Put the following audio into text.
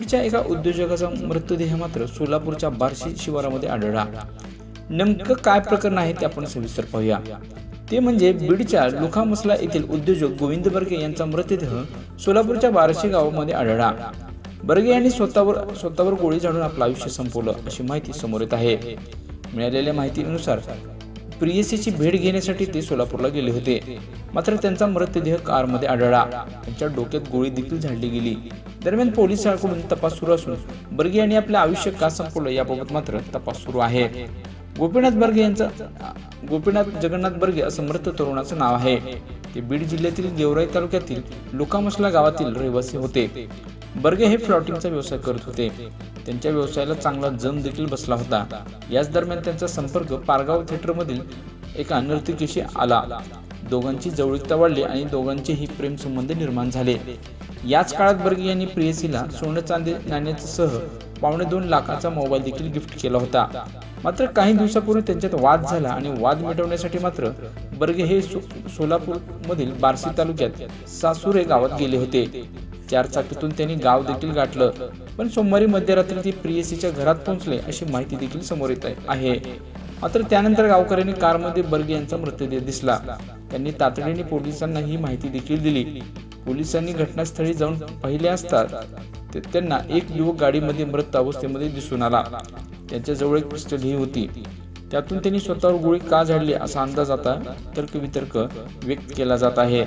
तिच्या एका उद्योजकाचा मृतदेह मात्र सोलापूरच्या बार्शी शिवारामध्ये आढळला. नेमकं काय प्रकरण आहे ते आपण सविस्तर पाहूया. ते म्हणजे बीडच्या लुखामसला येथील उद्योजक गोविंद बर्गे यांचा मृतदेह सोलापूरच्या बार्शी गावामध्ये आढळला. बर्गे यांनी स्वतःवर स्वतःवर गोळी झाडून आपलं आयुष्य संपवलं अशी माहिती समोर येत आहे. मिळालेल्या माहितीनुसार प्रियसीची भेट घेण्यासाठी ते सोलापूरला गेले होते. मात्र त्यांचा मृतदेह कारमध्ये आढळला. त्यांच्या डोक्यात गोळी देखील झाडली गेली. दरम्यान पोलिसांकडून तपास सुरू असून बर्गे यांनी आपलं आयुष्य का संपवलं याबाबत मात्र तपास सुरू आहे. गोपीनाथ बर्गे यांचं गोपीनाथ जगन्नाथ बर्गे असं मृत तरुणाचं नाव आहे. ते बीड जिल्ह्यातील गेवराई तालुक्यातील लोकामसला गावातील रहिवासी होते. बर्गे हे फ्लॉटिंगचा व्यवसाय करत होते. त्यांच्या व्यवसायाला चांगला जम देखील बसला होता. याच दरम्यान त्यांचा संपर्क पारगाव थिएटरमधील एका नर्तकीशी आला. दोघांची जवळीकता वाढली आणि दोघांचेही प्रेम संबंध निर्माण झाले. याच काळात बर्गे यांनी प्रेयसीला सोनं चांदी नाण्यासह पावणे दोन लाखाचा मोबाईल देखील गिफ्ट केला होता. मात्र काही दिवसापूर्वी त्यांच्यात वाद झाला आणि वाद मिटवण्यासाठी मात्र बर्गे हे सो सोलापूर मधील बार्शी तालुक्यात सासुरे गावात गेले होते. चार चाकीतून त्यांनी गाव देखील गाठलं. पण सोमवारी मध्यरात्री ते प्रियसीच्या घरात पोहोचले अशी माहिती देखील समोर येत आहे. मात्र त्यानंतर गावकऱ्यांनी कारमध्ये बर्गे यांचा मृतदेह दिसला. त्यांनी तातडीने पोलिसांना ही माहिती देखील दिली. पोलिसांनी घटनास्थळी जाऊन पाहिले असता त्यांना एक युवक गाडीमध्ये मृत अवस्थेमध्ये दिसून आला. त्यांच्याजवळ एक पिस्टलही होती. त्यातून त्यांनी स्वतःवर गोळी का झाडली असा अंदाज आता तर्कवितर्क व्यक्त केला जात आहे.